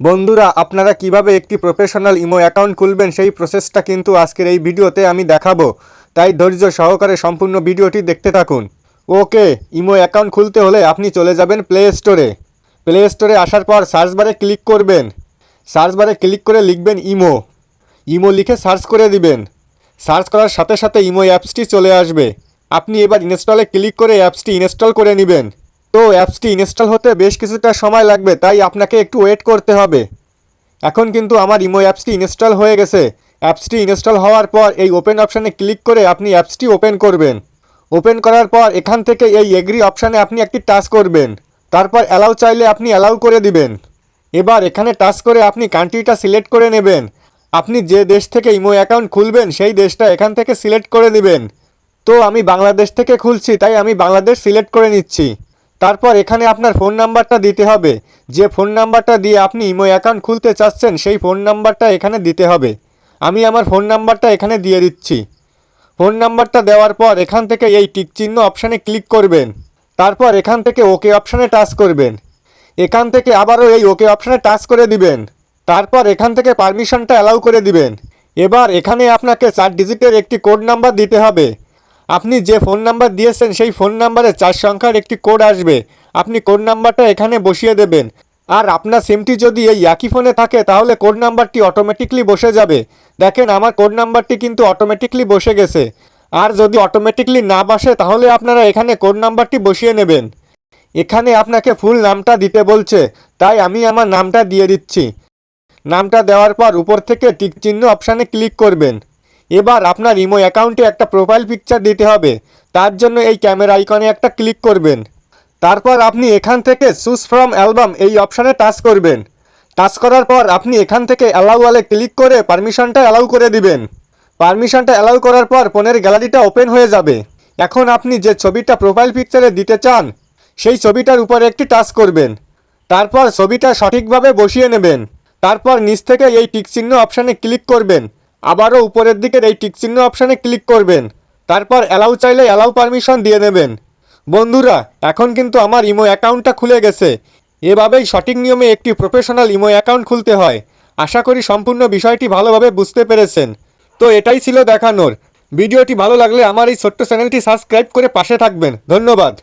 বন্ধুরা, আপনারা কীভাবে একটি প্রফেশনাল ইমো অ্যাকাউন্ট খুলবেন সেই প্রসেসটা কিন্তু আজকের এই ভিডিওতে আমি দেখাবো। তাই ধৈর্য সহকারে সম্পূর্ণ ভিডিওটি দেখতে থাকুন। ওকে ইমো অ্যাকাউন্ট খুলতে হলে আপনি চলে যাবেন প্লে স্টোরে প্লে স্টোরে আসার পর সার্চ বারে ক্লিক করবেন। সার্চ বারে ক্লিক করে লিখবেন ইমো ইমো লিখে সার্চ করে দিবেন। সার্চ করার সাথে সাথে ইমো অ্যাপসটি চলে আসবে। আপনি এবার ইনস্টলে ক্লিক করে অ্যাপসটি ইনস্টল করে নেবেন। তো অ্যাপসটি ইনস্টল হতে বেশ কিছুটা সময় লাগবে, তাই আপনাকে একটু ওয়েট করতে হবে। এখন কিন্তু আমার ইমো অ্যাপসটি ইনস্টল হয়ে গেছে। অ্যাপসটি ইনস্টল হওয়ার পর এই ওপেন অপশানে ক্লিক করে আপনি অ্যাপসটি ওপেন করবেন। ওপেন করার পর এখান থেকে এই এগ্রি অপশানে আপনি একটি টাচ করবেন। তারপর অ্যালাউ চাইলে আপনি অ্যালাউ করে দিবেন। এবার এখানে টাচ করে আপনি কান্ট্রিটা সিলেক্ট করে নেবেন। আপনি যে দেশ থেকে ইমো অ্যাকাউন্ট খুলবেন, সেই দেশটা এখান থেকে সিলেক্ট করে দিবেন। তো আমি বাংলাদেশ থেকে খুলছি, তাই আমি বাংলাদেশ সিলেক্ট করে নিচ্ছি। তারপর এখানে আপনার ফোন নাম্বারটা দিতে হবে। যে ফোন নাম্বারটা দিয়ে আপনি ইমো অ্যাকাউন্ট খুলতে চাচ্ছেন, সেই ফোন নাম্বারটা এখানে দিতে হবে। আমি আমার ফোন নাম্বারটা এখানে দিয়ে দিচ্ছি। ফোন নাম্বারটা দেওয়ার পর এখান থেকে এই টিক চিহ্ন অপশানে ক্লিক করবেন। তারপর এখান থেকে ওকে অপশানে টাচ করবেন। এখান থেকে আবারও এই ওকে অপশানে টাচ করে দিবেন। তারপর এখান থেকে পারমিশনটা অ্যালাউ করে দিবেন। এবার এখানে আপনাকে চার ডিজিটের একটি কোড নাম্বার দিতে হবে। আপনি যে ফোন নাম্বার দিয়েছেন, সেই ফোন নাম্বারে চার সংখ্যার একটি কোড আসবে। আপনি কোড নাম্বারটা এখানে বসিয়ে দেবেন। আর আপনার সিমটি যদি এই একই ফোনে থাকে, তাহলে কোড নাম্বারটি অটোমেটিকলি বসে যাবে। দেখেন, আমার কোড নাম্বারটি কিন্তু অটোমেটিকলি বসে গেছে। আর যদি অটোমেটিকলি না বসে, তাহলে আপনারা এখানে কোড নাম্বারটি বসিয়ে নেবেন। এখানে আপনাকে ফুল নামটা দিতে বলছে। তাই আমি আমার নামটা দিয়ে দিচ্ছি। নামটা দেওয়ার পর উপর থেকে টিক চিহ্ন অপশানে ক্লিক করবেন। এবার আপনার ইমো অ্যাকাউন্টে একটা প্রোফাইল পিকচার দিতে হবে। তার জন্য এই ক্যামেরা আইকনে একটা ক্লিক করবেন। তারপর আপনি এখান থেকে চুজ ফ্রম অ্যালবাম এই অপশানে টাচ করবেন। টাচ করার পর আপনি এখান থেকে অ্যালাউ ওয়ালে ক্লিক করে পারমিশনটা অ্যালাউ করে দিবেন। পারমিশনটা অ্যালাউ করার পর ফোনের গ্যালারিটা ওপেন হয়ে যাবে। এখন আপনি যে ছবিটা প্রোফাইল পিকচারে দিতে চান, সেই ছবিটার উপরে একটি টাচ করবেন। তারপর ছবিটা সঠিকভাবে বসিয়ে নেবেন। তারপর নিচ থেকে এই টিকচিহ্ন অপশানে ক্লিক করবেন। আবারও উপরের দিকের এই টিকচিহ্ন অপশানে ক্লিক করবেন। তারপর অ্যালাউ চাইলে অ্যালাউ পারমিশন দিয়ে নেবেন। বন্ধুরা, এখন কিন্তু আমার ইমো অ্যাকাউন্টটা খুলে গেছে। এভাবেই সঠিক নিয়মে একটি প্রফেশনাল ইমো অ্যাকাউন্ট খুলতে হয়। আশা করি সম্পূর্ণ বিষয়টি ভালোভাবে বুঝতে পেরেছেন। তো এটাই ছিল দেখানোর। ভিডিওটি ভালো লাগলে আমার এই ছোট্ট চ্যানেলটি সাবস্ক্রাইব করে পাশে থাকবেন। ধন্যবাদ।